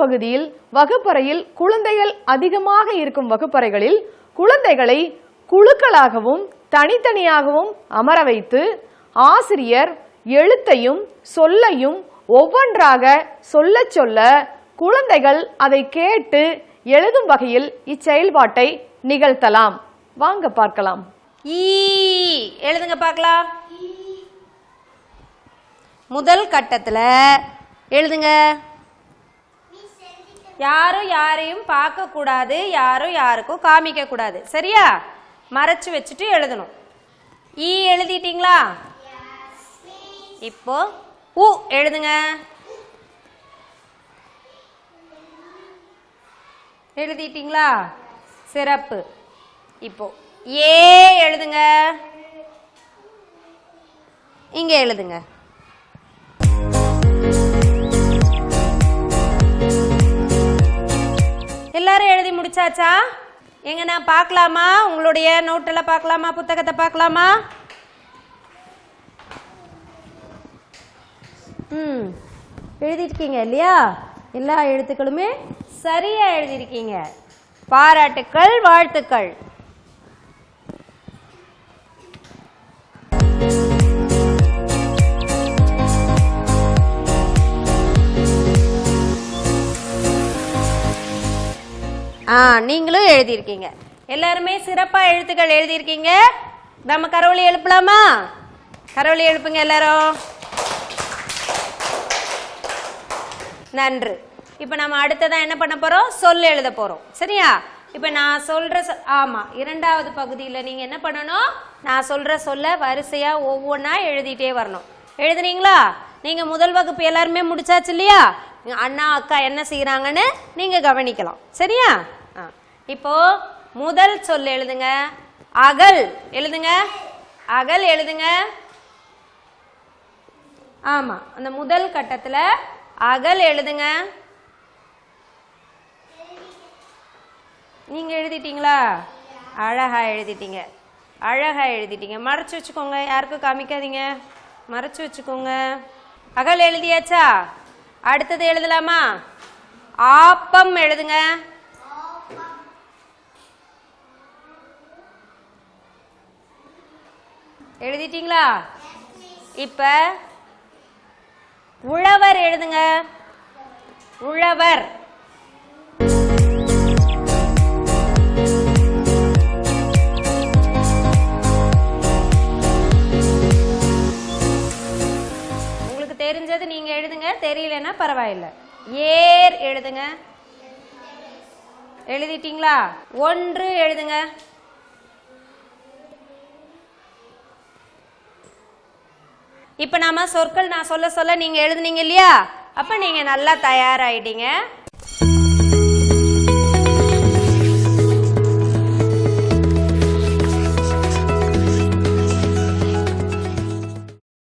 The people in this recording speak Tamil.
பகுதியில் வகுப்பறையில் குழந்தைகள் அதிகமாக இருக்கும் வகுப்பறைகளில் குழந்தைகளை குழுக்களாகவும் தனித்தனியாகவும் அமர வைத்து ஆசிரியர் எழுத்தையும் சொல்லையும் ஒவ்வொன்றாக சொல்ல சொல்ல குழந்தைகள் அதை கேட்டு எழுதும் வகையில் இச்செயல்பாட்டை நிகழ்த்தலாம். வாங்க பார்க்கலாம். ஈ எழுதுங்க பார்க்கலாம். முதல் கட்டத்தில் எழுதுங்க. யாரும் யாரையும் பார்க்க கூடாது யாரும் யாருக்கும் காமிக்க கூடாது சரியா? மறைச்சு வச்சுட்டு எழுதணும். ஈ எழுதிட்டீங்களா? இப்போ உ எழுதுங்க. எழுதிட்டீங்களா? சிறப்பு. இப்போ ஏ எழுதுங்க. இங்க எழுதுங்க. வந்தாச்சா? எங்க நான் பார்க்கலாமா? உங்களுடைய நோட்டில் பார்க்கலாமா? புத்தகத்தை பார்க்கலாமா? ம். எழுதியிருக்கீங்க இல்லையா? எல்லா எழுத்துக்களுமே சரியா எழுதியிருக்கீங்க. பாராட்டுக்கள் வாழ்த்துக்கள். ஆ நீங்களும் எழுதியிருக்கீங்க. எல்லாருமே சிறப்பாக எழுத்துக்கள் எழுதியிருக்கீங்க. நம்ம கரவொலி எழுப்பலாமா? கரவொலி எழுப்புங்க எல்லாரும். நன்று. இப்போ நம்ம அடுத்ததான் என்ன பண்ண போறோம்? சொல் எழுத போறோம். சரியா? இப்போ நான் சொல்ற சொ- ஆமா இரண்டாவது பகுதியில் நீங்க என்ன பண்ணணும்? நான் சொல்ற சொல்ல வரிசையா ஒவ்வொன்றா எழுதிட்டே வரணும். எழுதுனீங்களா? நீங்க முதல் வகுப்பு எல்லாருமே முடிச்சாச்சு இல்லையா? அண்ணா அக்கா என்ன செய்கிறாங்கன்னு நீங்க கவனிக்கலாம். சரியா? இப்போ முதல் சொல் எழுதுங்க. அகல். எழுதுங்க. அகல் எழுதுங்க. ஆமா அந்த முதல் கட்டத்துல அகல் எழுதுங்க. நீங்க எழுதிட்டீங்களா? அழகா எழுதிட்டீங்க. அழகா எழுதிட்டீங்க. மறைச்சு வச்சுக்கோங்க. யாருக்கும் காமிக்காதீங்க. மறைச்சு வச்சுக்கோங்க. அகல் எழுதியாச்சா? அடுத்தது எழுதலாமா? ஆப்பம் எழுதுங்க. எழுதிட்டீங்களா? இப்ப உழவர் எழுதுங்க. உழவர். உங்களுக்கு தெரிஞ்சது நீங்க எழுதுங்க. தெரியலன்னா பரவாயில்ல. ஏர் எழுதுங்க. எழுதிட்டீங்களா? ஒன்று எழுதுங்க. இப்ப நாம சொற்கள் நான் சொல்ல சொல்ல நீங்க எழுதுனீங்க இல்லையா? அப்ப நீங்க நல்லா தயாராயிட்டீங்க.